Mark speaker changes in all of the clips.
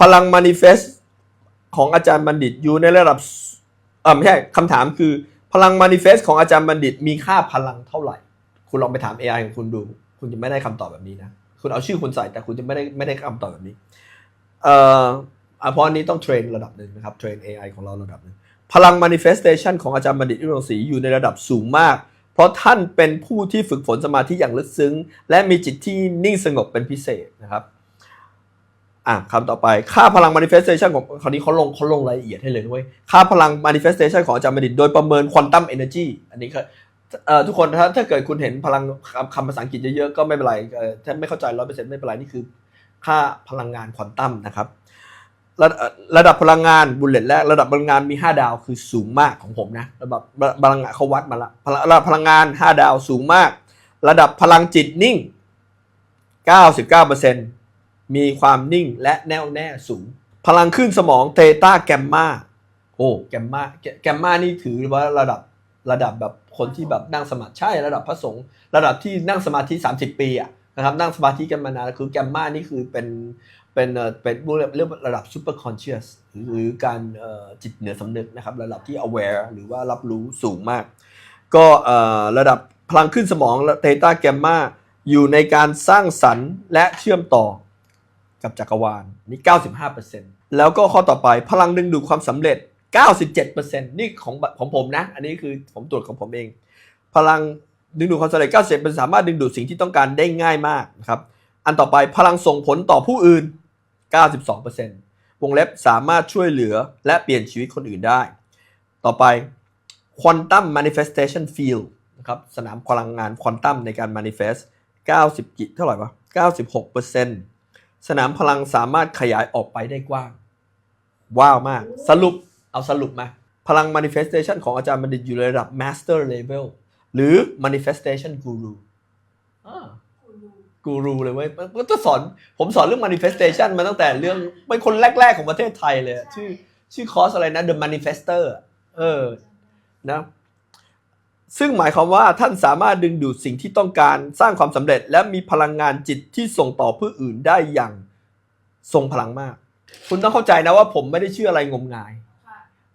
Speaker 1: พลัง manifest ของอาจารย์บัณฑิตอยู่ในระดับเออไม่ใช่คำถามคือ พลัง manifest ของอาจารย์บัณฑิตมีค่าพลังเท่าไหร่ คุณลองไปถาม AI ของคุณดู คุณจะไม่ได้คำตอบแบบนี้นะ คุณเอาชื่อคุณใส่แต่คุณจะไม่ได้ไม่ได้คำตอบแบบนี้ เอ่ออะเพราะอันนี้ต้องเทรนระดับหนึ่งนะครับ เทรน AI ของเราระดับหนึ่งพลัง manifestation ของอาจารย์บัณฑิตอิโรศรีอยู่ในระดับสูงมาก เพราะท่านเป็นผู้ที่ฝึกฝนสมาธิอย่างลึกซึ้ง และมีจิตที่นิ่งสงบเป็นพิเศษนะครับ อะคำต่อไปค่าพลัง manifestation ของคราวนี้เขาลงเขาลงรายละเอียดให้เลยด้วยค่าพลัง manifestation ของอาจารย์บัณฑิตโดยประเมิน quantum energy อันนี้คือทุกคนถ้าถ้าเกิดคุณเห็นพลังคำภาษาอังกฤษเยอะๆ ก็ไม่เป็นไรถ้าไม่เข้าใจร้อยเปอร์เซ็นต์ไม่เป็นไร นี่คือค่าพลังงานควอนตัมนะครับ ระระดับพลังงานบุลเลตแรกระดับพลังงานมี 5 ดาวคือสูงมากของผมนะระดับพลังงานเขาวัดมาละระดับพลังงาน 5 ดาวสูงมาก ระดับพลังจิตนิ่ง 99% มีความนิ่งและแน่วแน่สูง พลังขึ้นสมองเตต้าแกมมาโอ้แกมมาแกมมานี่ถือว่าระดับระดับแบบคนที่แบบนั่งสมาธิใช่ระดับพระสงฆ์ระดับที่นั่งสมาธิ 30 ปีอะนะครับนั่งสมาธิกันมานานคือแกมมานี่คือเป็นเป็นเป็นเรียกเรียกว่าระดับ super conscious หรือการจิตเหนือสำนึกนะครับ ระดับที่ aware หรือว่ารับรู้สูงมาก ก็ระดับพลังขึ้นสมองเตต้าแกมมาอยู่ในการสร้างสรรค์และเชื่อมต่อ กับจักรวาลนี่ 95%แล้วก็ข้อต่อไปพลังดึงดูดความสำเร็จ 97%นี่ของของผมนะ อันนี้คือผมตรวจของผมเอง พลังดึงดูดความสำเร็จ 90%สามารถดึงดูดสิ่งที่ต้องการได้ง่ายมากนะครับอันต่อไปพลังส่งผลต่อผู้อื่น 92%วงเล็บสามารถช่วยเหลือและเปลี่ยนชีวิตคนอื่นได้ ต่อไป Quantum Manifestation Field นะครับสนามพลังงานควอนตัมในการ manifest 90กิเท่าไหร่วะ96% สนามพลังสามารถขยายออกไปได้กว้าง ว้าวมาก สรุปเอาสรุปมา พลัง manifestation ของอาจารย์บัณฑิตอยู่ในระดับ master level หรือ manifestation guru อ่ากูรูเลยเว้ยมันมันก็สอน ผมสอนเรื่อง manifestation มาตั้งแต่เรื่อง เป็นคนแรก ๆ ของประเทศไทยเลยอะชื่อ ชื่อคอร์สอะไรนะ The Manifester อะเออ นะ ซึ่งหมายความว่าท่านสามารถดึงดูดสิ่งที่ต้องการสร้างความสำเร็จ และมีพลังงานจิตที่ส่งต่อผู้อื่นได้อย่างทรงพลังมาก คุณต้องเข้าใจนะว่าผมไม่ได้เชื่ออะไรงมงาย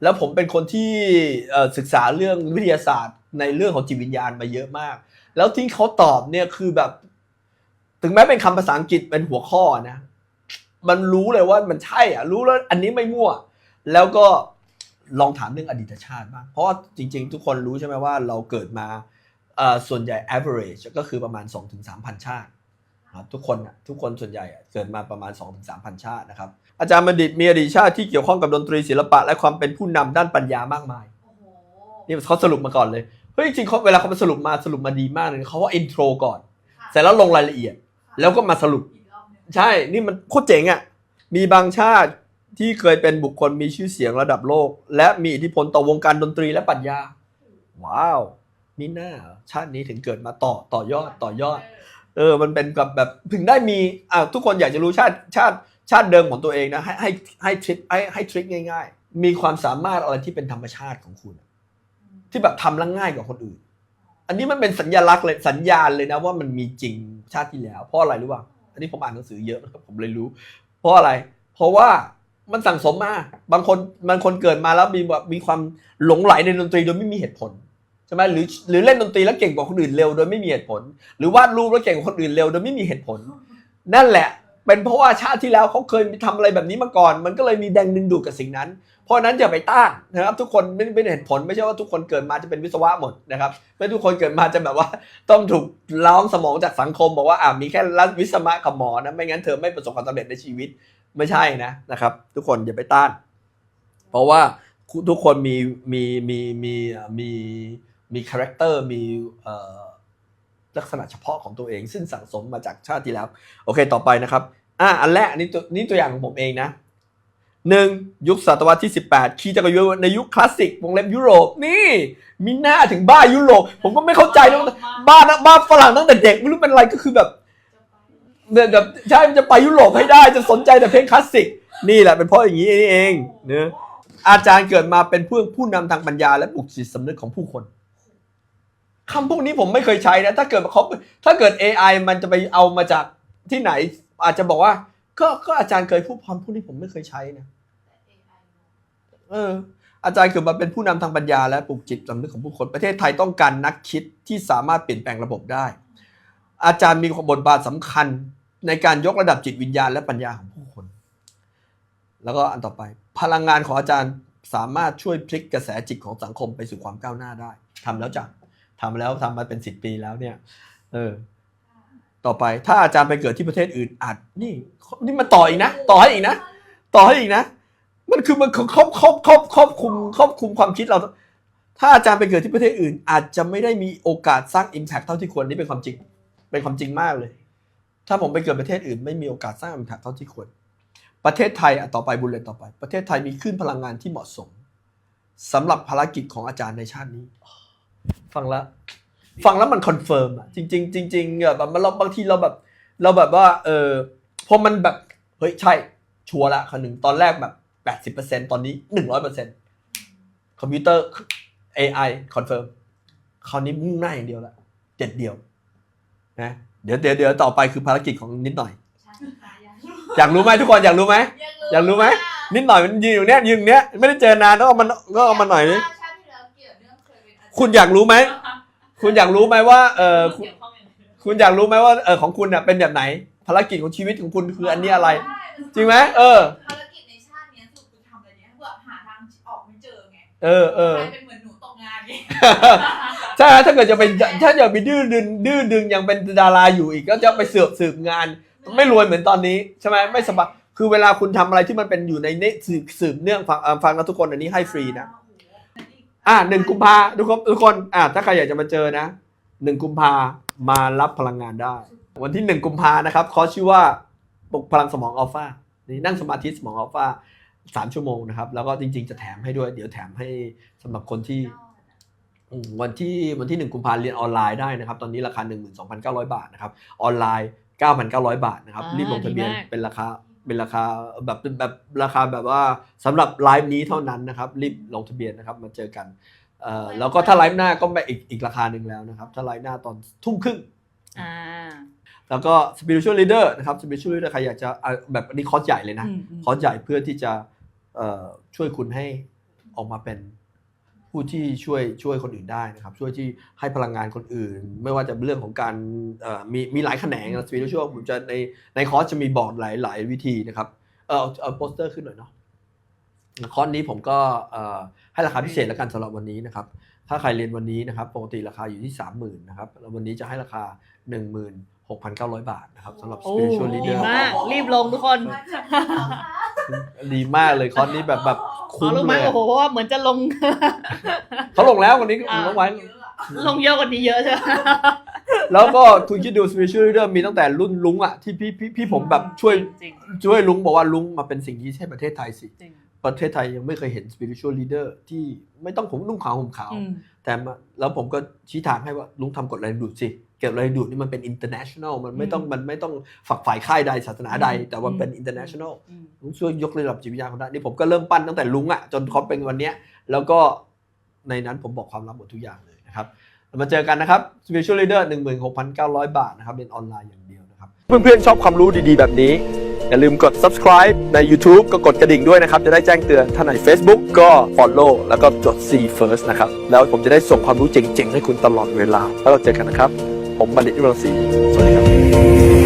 Speaker 1: แล้วผมเป็นคนที่ศึกษาเรื่องวิทยาศาสตร์ ในเรื่องของจิตวิญญาณมาเยอะมาก แล้วที่เขาตอบเนี่ยคือแบบ ถึงแม้เป็นคำภาษาอังกฤษเป็นหัวข้อนะ มันรู้เลยว่ามันใช่อะ รู้แล้วอันนี้ไม่มั่ว แล้วก็ ลองถามเรื่องอดีตชาติบ้างเพราะว่าจริง ๆ ทุกคนรู้ใช่ไหมว่าเราเกิดมาส่วนใหญ่ average ก็คือประมาณ 2-3,000 ชาตินะครับทุกคนทุกคนส่วนใหญ่เกิดมาประมาณ 2-3,000 ชาตินะครับอาจารย์บัณฑิตมีอดีตชาติที่เกี่ยวข้องกับดนตรีศิลปะ และความเป็นผู้นำด้านปัญญามากมายนี่เขาสรุปมาก่อนเลยเฮ้ยจริงๆเขาเวลาเขามาสรุปมาสรุปมาดีมากเลยเขาว่าอินโทรก่อนเสร็จแล้วลงรายละเอียด แล้วก็มาสรุป ใช่นี่มันโคตรเจ๋งอะ่ะมีบางชาติ ที่เคยเป็นบุคคลมีชื่อเสียงระดับโลก และมีอิทธิพลต่อวงการดนตรีและปรัชญา ว้าวนี่น่าชาตินี้ถึงเกิดมาต่อต่อยอดต่อยอด เออ มันเป็นกับแบบถึงได้มีอ่าทุกคนอยากจะรู้ชาติชาติชาติเดิมของตัวเองนะ ให้ให้ให้ทริคให้ให้ทริคง่าย ๆ มีความสามารถอะไรที่เป็นธรรมชาติของคุณ ที่แบบทำแล้วง่ายกว่าคนอื่น อันนี้มันเป็นสัญลักษณ์เลยสัญญาณเลยนะว่ามันมีจริงชาติที่แล้ว เพราะอะไรรู้ป่ะอันนี้ผมอ่านหนังสือเยอะนะครับผมเลยรู้ เพราะอะไร เพราะว่า มันสั่งสมมา บางคนบางคนเกิดมาแล้วมีแบบมีความหลงไหลในดนตรีโดยไม่มีเหตุผลใช่ไหมหรือหรือเล่นดนตรีแล้วเก่งกว่าคนอื่นเร็วโดยไม่มีเหตุผล หรือวาดรูปแล้วเก่งกว่าคนอื่นเร็วโดยไม่มีเหตุผล นั่นแหละ เป็นเพราะว่าชาติที่แล้วเขาเคยทำอะไรแบบนี้มาก่อน มันก็เลยมีแดงดึงดูดกับสิ่งนั้น เพราะนั้นอย่าไปต้านนะครับทุกคนไม่เป็นเหตุผลไม่ใช่ว่าทุกคนเกิดมาจะเป็นวิศวะหมดนะครับไม่ทุกคนเกิดมาจะแบบว่า ต้องถูกล้อมสมองจากสังคมบอกว่าอ่ามีแค่รัฐวิศวะกับหมอนะไม่งั้นเธอไม่ประสบความสำเร็จในชีวิตไม่ใช่นะนะครับ ทุกคนอย่าไปต้าน เพราะว่าทุกคนมีมีมีมีมีมีคาแรคเตอร์มีเอ่อ ลักษณะเฉพาะของตัวเอง ซึ่งสั่งสมมาจากชาติที่แล้ว โอเคต่อไปนะครับอะอันแรกนนี้ตัวนี่ตัวอย่างของผมเองนะหนึ่งยุคศตวรรษที่ 18 ขี่จักรยานในยุคคลาสสิกวงเล็บยุโรปนี่มีหน้าถึงบ้ายุโรป ผมก็ไม่เข้าใจนะบ้านะบ้าฝรั่งตั้งแต่เด็กไม่รู้เป็นอะไรก็คือแบบแบบใช่มันจะไปยุโรปให้ได้จะสนใจแต่เพลงคลาสสิกนี่แหละเป็นเพราะอย่างนี้นี่เองเนะอาจารย์เกิดมาเป็นผู้ผู้นำทางปัญญาและปลุกจิตสำนึกของผู้คน คำพวกนี้ผมไม่เคยใช้นะ ถ้าเกิดเขาถ้าเกิด AI มันจะไปเอามาจากที่ไหน อาจจะบอกว่า ก็ก็อาจารย์เคยพูดความพูดที่ผมไม่เคยใช้นะเออ อาจารย์เกิดมาเป็นผู้นำทางปัญญาและปลูกจิตสำนึกของผู้คนประเทศไทยต้องการนักคิดที่สามารถเปลี่ยนแปลงระบบได้ อาจารย์มีบทบาทสำคัญในการยกระดับจิตวิญญาณและปัญญาของผู้คน แล้วก็อันต่อไป พลังงานของอาจารย์สามารถช่วยพลิกกระแสจิตของสังคมไปสู่ความก้าวหน้าได้ทำแล้วจ้ะ ทำแล้วทำมาเป็นสิบปีแล้วเนี่ย เออ ต่อไปถ้าอาจารย์ไปเกิดที่ประเทศอื่นอาจนี่นี่มันต่ออีกนะต่อให้อีกนะต่อให้อีกนะมันคือมันครอบครอบครอบครอบคุมครอบคุมความคิดเรา ถ้าอาจารย์ไปเกิดที่ประเทศอื่น อาจจะไม่ได้มีโอกาสสร้าง Impact เท่าที่ควรนี่เป็นความจริง เป็นความจริงมากเลย ถ้าผมไปเกิดประเทศอื่น ไม่มีโอกาสสร้าง Impact เท่าที่ควร ประเทศไทยต่อไปบุลเลตต่อไป ประเทศไทยมีคลื่นพลังงานที่เหมาะสมสำหรับภารกิจของอาจารย์ในชาตินี้ ฟังแล้วฟังแล้วมันคอนเฟิร์มอะจริงๆจริงๆแบบมันเราบางทีเราแบบ เราแบบว่า เออพอมันแบบเฮ้ยใช่ ชัวร์ละคนหนึ่งตอนแรกแบบแปดสิบเปอร์เซ็นตอนนี้หนึ่งร้อยเปอร์เซ็นคอมพิวเตอร์ AI คอนเฟิร์มคราวนี้มุ่งหน้าอย่างเดียวละเด็ดเดียวนะเดี๋ยวเดี๋ยวเดี๋ยวต่อไปคือภารกิจของนิดหน่อย อยากรู้ไหมทุกคนอยากรู้ไหมอยากรู้ไหมนิดหน่อยมันยืนอยู่เนี้ยยืนอยู่เนี้ยไม่ได้เจอนานต้องเอามันก็เอามาหน่อยดิ
Speaker 2: คยเป็นจรย์
Speaker 1: คุณอยากรู้ไหม คุณอยากรู้ไหมว่าเออคุณ
Speaker 3: เกี่ยวข้องยังไง
Speaker 1: คุณอยากรู้ไหมว่าเออของคุณเนี่ยเป็นแบบไหน ภารกิจของชีวิตของคุณคืออันนี้อะไร จริงไหมเออ
Speaker 2: ภารกิจในชาติเนี้ยสรุปคุณทำอะไรเนี้ยเพื่อหาทางออกไม่เจอไง
Speaker 1: เออเออ
Speaker 2: กลายเป็นเหมือนหนูตกงานไง
Speaker 1: ใช่ไหมถ้าเกิดจะเป็นถ้าจะไปดื้อดึงดื้อดึงยังเป็นดาราอยู่อีกก็จะไปเสือกสืบงาน ไม่รวยเหมือนตอนนี้ใช่ไหมไม่สบายคือเวลาคุณทำอะไรที่มันเป็นอยู่ในเนสืบสืบเนื่องฟังเอ่อฟังนะทุกคนอันนี้ให้ฟรีนะ อะหนึ่งกุมภาทุกคนทุกคนอะถ้าใครอยากจะมาเจอนะหนึ่งกุมภามารับพลังงานได้ วันที่หนึ่งกุมภานะครับคอร์สชื่อว่าปลุกพลังสมองอัลฟานี่นั่งสมาธิสมองอัลฟาสามชั่วโมงนะครับ แล้วก็จริง ๆ จะแถมให้ด้วย เดี๋ยวแถมให้สำหรับคนที่อืมวันที่วันที่หนึ่งกุมภาเรียนออนไลน์ได้นะครับ ตอนนี้ราคา 12,900 บาทนะครับ ออนไลน์ 9,900 บาทนะครับ
Speaker 3: อ่ารี
Speaker 1: รีบลงทะเบียน
Speaker 3: ดีมาก
Speaker 1: เป็นราคา เป็นราคาแบบเป็นแบบราคาแบบว่าสำหรับไลฟ์นี้เท่านั้นนะครับ รีบลงทะเบียนนะครับมาเจอกันเอ่อแล้วก็ถ้าไลฟ์หน้าก็ไปอีกอีกราคาหนึ่งแล้วนะครับ ถ้าไลฟ์หน้าตอนทุ่มครึ่ง
Speaker 3: อ่า
Speaker 1: แล้วก็ spiritual leader นะครับ spiritual leader ใครอยากจะอะแบบอันนี้คอร์สใหญ่เลยนะ
Speaker 3: อืมอืม
Speaker 1: คอร์สใหญ่เพื่อที่จะเอ่อช่วยคุณให้ออกมาเป็น ผู้ที่ช่วยช่วยคนอื่นได้นะครับ ช่วยที่ให้พลังงานคนอื่น ไม่ว่าจะเรื่องของการเอ่อมีมีหลายแขนงนะ spiritual ผมจะในในคอร์สจะมีบอกหลายหลายวิธีนะครับเออเอาเอาโปสเตอร์ขึ้นหน่อยเนาะคอร์สนี้ผมก็เอ่อให้ราคาพิเศษแล้วกันสำหรับวันนี้นะครับ ถ้าใครเรียนวันนี้นะครับปกติราคาอยู่ที่ 30,000นะครับแล้ววันนี้จะให้ราคา 16,900 บาทนะครับสำหรับ
Speaker 3: โอ้
Speaker 1: spiritual
Speaker 3: ดี
Speaker 1: leader
Speaker 3: มาก รีบลงทุกคน
Speaker 1: ดีมากเลยคอร์สนี้แบบแบบ
Speaker 3: ขอ
Speaker 1: คุ้ม
Speaker 3: รู้ไหม
Speaker 1: เลย
Speaker 3: โอ้โหเพราะว่าเหมือนจะลง
Speaker 1: เขาลงแล้ววันนี้
Speaker 3: อ่า
Speaker 1: ลงไว้
Speaker 3: ลงเยอะกว่านี้เยอะใช่ไหม
Speaker 1: แล้วก็คุณคิดดู spiritual leader มีตั้งแต่รุ่นลุงอะที่พี่พี่พี่ผมแบบช่วย
Speaker 3: จริง
Speaker 1: ช่วยลุงบอกว่าลุงมาเป็นสิ่งที่ใช่ประเทศไทยสิ
Speaker 3: จริง
Speaker 1: ประเทศไทยยังไม่เคยเห็น spiritual leader ที่ไม่ต้องผมนุ่งขาวห่มขาว
Speaker 3: อืม
Speaker 1: แต่มาแล้วผมก็ชี้ทางให้ว่าลุงทำกฎแรงดูดสิเกิดแรงดูดนี่มันเป็น international มันไม่ต้อง
Speaker 3: อืม
Speaker 1: มันไม่ต้องฝักฝ่ายค่ายใดศาสนาใด
Speaker 3: อืม
Speaker 1: แต่ว่าเป็น
Speaker 3: อืม
Speaker 1: international
Speaker 3: อืม
Speaker 1: ลุงช่วยยกระดับจิตวิญญาณเขาได้นี่ผมก็เริ่มปั้นตั้งแต่ลุงอะจนเขาเป็นวันเนี้ย แล้วก็ในนั้นผมบอกความลับหมดทุกอย่างเลยนะครับมาเจอกันนะครับ spiritual leader 16,900 บาทนะครับเรียนออนไลน์อย่างเดียวนะครับ เพื่อนๆชอบความรู้ดีๆแบบนี้ อย่าลืมกด subscribe ใน YouTube ก็กดกระดิ่งด้วยนะครับ จะได้แจ้งเตือนถ้าใน Facebook ก็ follow แล้วก็จด see first นะครับ แล้วผมจะได้ส่งความรู้เจ๋งๆ ให้คุณตลอดเวลา แล้วเราเจอกันนะครับ ผมบัณฑิตวิรังศรีสวัสดีครับ